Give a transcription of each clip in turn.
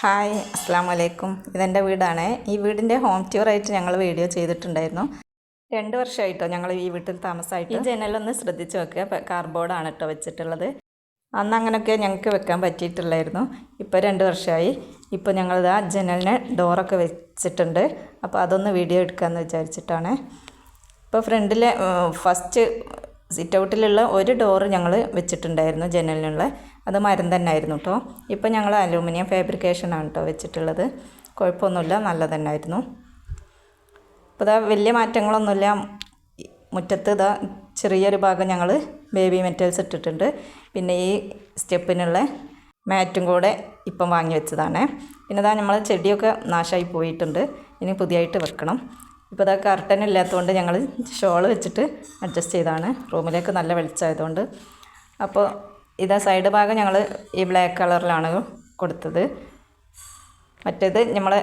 Hi അസ്സാം വലൈക്കും ഇതെന്റെ വീടാണ്. ഈ വീടിന്റെ ഹോം ടൂറായിട്ട് ഞങ്ങൾ വീഡിയോ ചെയ്തിട്ടുണ്ടായിരുന്നു. രണ്ട് വർഷമായിട്ടോ ഞങ്ങൾ ഈ വീട്ടിൽ താമസമായിട്ട്. ഈ ജനലൊന്ന് ശ്രദ്ധിച്ച് വെക്കുക കാർബോർഡാണ് കേട്ടോ വെച്ചിട്ടുള്ളത്. അന്ന് അങ്ങനെയൊക്കെ ഞങ്ങൾക്ക് വെക്കാൻ പറ്റിയിട്ടുള്ളായിരുന്നു. ഇപ്പോൾ രണ്ട് വർഷമായി. ഇപ്പോൾ ഞങ്ങളിത് ആ ജനലിന് ഡോറൊക്കെ വെച്ചിട്ടുണ്ട്. അപ്പോൾ അതൊന്ന് വീഡിയോ എടുക്കാമെന്ന് വിചാരിച്ചിട്ടാണ്. ഇപ്പോൾ ഫ്രണ്ടിലെ ഫസ്റ്റ് സിറ്റ് ഔട്ടിലുള്ള ഒരു ഡോറ് ഞങ്ങൾ വെച്ചിട്ടുണ്ടായിരുന്നു ജനലിനുള്ള. അത് മരം തന്നെ ആയിരുന്നു കേട്ടോ ഇപ്പോൾ ഞങ്ങൾ അലൂമിനിയം ഫാബ്രിക്കേഷനാണ് കേട്ടോ വെച്ചിട്ടുള്ളത്. കുഴപ്പമൊന്നുമില്ല നല്ല തന്നെ ആയിരുന്നു ഇപ്പോൾ ഇതാ വലിയ മാറ്റങ്ങളൊന്നുമില്ല. മുറ്റത്ത് ഇതാ ചെറിയൊരു ഭാഗം ഞങ്ങൾ ബേബി മെറ്റൽസ് ഇട്ടിട്ടുണ്ട്. പിന്നെ ഈ സ്റ്റെപ്പിനുള്ള മാറ്റും കൂടെ ഇപ്പം വാങ്ങി വെച്ചതാണ്. പിന്നെ ഇതാ നമ്മൾ ചെടിയൊക്കെ നാശമായി പോയിട്ടുണ്ട്. ഇനി പുതിയതായിട്ട് വെക്കണം. ഇപ്പോൾ ഇതാ കർട്ടൻ ഇല്ലാത്തതുകൊണ്ട് ഞങ്ങൾ ഷോൾ വെച്ചിട്ട് അഡ്ജസ്റ്റ് ചെയ്താണ്. റൂമിലേക്ക് നല്ല വെളിച്ചമായതുകൊണ്ട്. അപ്പോൾ ഇതാ സൈഡ് ഭാഗം ഞങ്ങൾ ഈ ബ്ലാക്ക് കളറിലാണ് കൊടുത്തത്. മറ്റേത് നമ്മളെ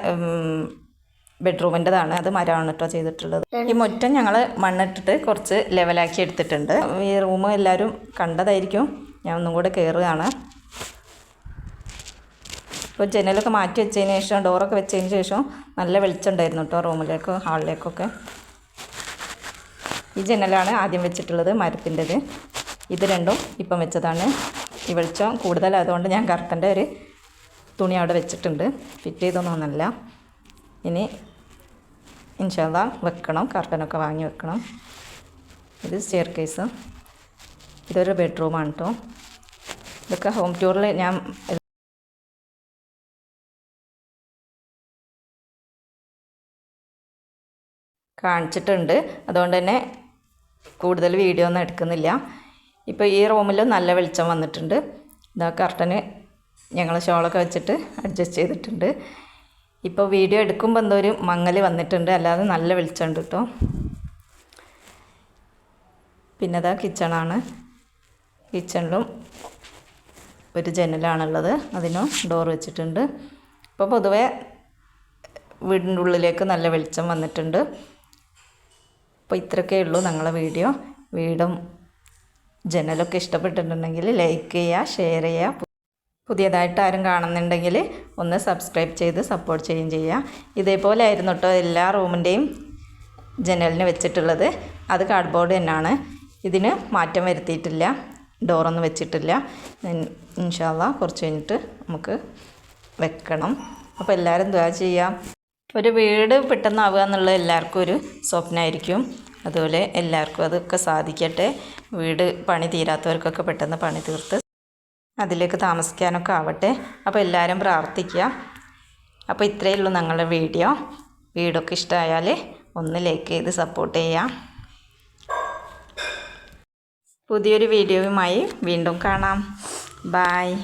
ബെഡ്റൂമിന്റെതാണ് അത് മരമാണ് കേട്ടോ ചെയ്തിട്ടുള്ളത്. ഈ മുറ്റം ഞങ്ങൾ മണ്ണിട്ടിട്ട് കുറച്ച് ലെവലാക്കി എടുത്തിട്ടുണ്ട്. ഈ റൂം എല്ലാവരും കണ്ടതായിരിക്കും. ഞാൻ ഒന്നും കൂടെ കയറുകയാണ് ഇപ്പോൾ ജനലൊക്കെ മാറ്റി വെച്ചതിന് ശേഷം ഡോറൊക്കെ വെച്ചതിന് ശേഷം നല്ല വെളിച്ചമുണ്ടായിരുന്നു കേട്ടോ റൂമിലേക്ക് ഹാളിലേക്കൊക്കെ. ഈ ജനലാണ് ആദ്യം വെച്ചിട്ടുള്ളത് മരത്തിന്റെത്. ഇത് രണ്ടും ഇപ്പം വെച്ചതാണ്. ഈ വെളിച്ചം കൂടുതൽ അതുകൊണ്ട് ഞാൻ കറുത്തന്റെ ഒരു തുണി അവിടെ വെച്ചിട്ടുണ്ട്. ഫിറ്റ് ചെയ്തൊന്നുമല്ല ഇനി ഇൻഷാല്ല വെക്കണം കർട്ടനൊക്കെ വാങ്ങി വെക്കണം. ഇത് സ്റ്റെയർ കേസ് ഇതൊരു ബെഡ്റൂമാണ് കേട്ടോ ഇതൊക്കെ ഹോം ടൂറിൽ ഞാൻ കാണിച്ചിട്ടുണ്ട്. അതുകൊണ്ട് തന്നെ കൂടുതൽ വീഡിയോ ഒന്നും എടുക്കുന്നില്ല. ഇപ്പോൾ ഈ റൂമിൽ നല്ല വെളിച്ചം വന്നിട്ടുണ്ട്. ഇതാ കർട്ടന് ഞങ്ങൾ ഷോളൊക്കെ വെച്ചിട്ട് അഡ്ജസ്റ്റ് ചെയ്തിട്ടുണ്ട്. ഇപ്പോൾ വീഡിയോ എടുക്കുമ്പോൾ എന്തോ ഒരു മങ്ങൽ വന്നിട്ടുണ്ട്. അല്ലാതെ നല്ല വെളിച്ചമുണ്ട് കേട്ടോ പിന്നെ അതാ കിച്ചണാണ് കിച്ചണിലും ഒരു ജനലാണുള്ളത്. അതിനും ഡോർ വെച്ചിട്ടുണ്ട്. ഇപ്പോൾ പൊതുവേ വീടിന്റെ ഉള്ളിലേക്ക് നല്ല വെളിച്ചം വന്നിട്ടുണ്ട്. അപ്പോൾ ഇത്രയൊക്കെ ഉള്ളൂ ഞങ്ങളെ വീഡിയോ. വീടും ജനലൊക്കെ ഇഷ്ടപ്പെട്ടിട്ടുണ്ടെങ്കിൽ ലൈക്ക് ചെയ്യുക ഷെയർ ചെയ്യുക. പുതിയതായിട്ട് ആരും കാണുന്നുണ്ടെങ്കിൽ ഒന്ന് സബ്സ്ക്രൈബ് ചെയ്ത് സപ്പോർട്ട് ചെയ്യുകയും ചെയ്യുക. ഇതേപോലെ ആയിരുന്നു കേട്ടോ എല്ലാ റൂമിന്റെയും ജനലിന് വെച്ചിട്ടുള്ളത്. അത് കാർഡ്ബോർഡ് തന്നെയാണ്. ഇതിന് മാറ്റം വരുത്തിയിട്ടില്ല. ഡോറൊന്നും വെച്ചിട്ടില്ല. ഇൻഷാല്ല കുറച്ച് കഴിഞ്ഞിട്ട് നമുക്ക് വെക്കണം. അപ്പോൾ എല്ലാവരും ദ്വാ ചെയ്യാം ഒരു വീട് പെട്ടെന്നാവുക എന്നുള്ളത് എല്ലാവർക്കും ഒരു സ്വപ്നമായിരിക്കും അതുപോലെ എല്ലാവർക്കും അതൊക്കെ സാധിക്കട്ടെ. വീട് പണി തീരാത്തവർക്കൊക്കെ പെട്ടെന്ന് പണി തീർത്ത് അതിലേക്ക് താമസിക്കാനൊക്കെ ആവട്ടെ. അപ്പോൾ എല്ലാവരും പ്രാർത്ഥിക്കുക. അപ്പോൾ ഇത്രയേ ഉള്ളൂ ഞങ്ങളുടെ വീഡിയോ. വീടൊക്കെ ഇഷ്ടമായാൽ ഒന്ന് ലൈക്ക് ചെയ്ത് സപ്പോർട്ട് ചെയ്യാം പുതിയൊരു വീഡിയോയുമായി വീണ്ടും കാണാം. ബായ്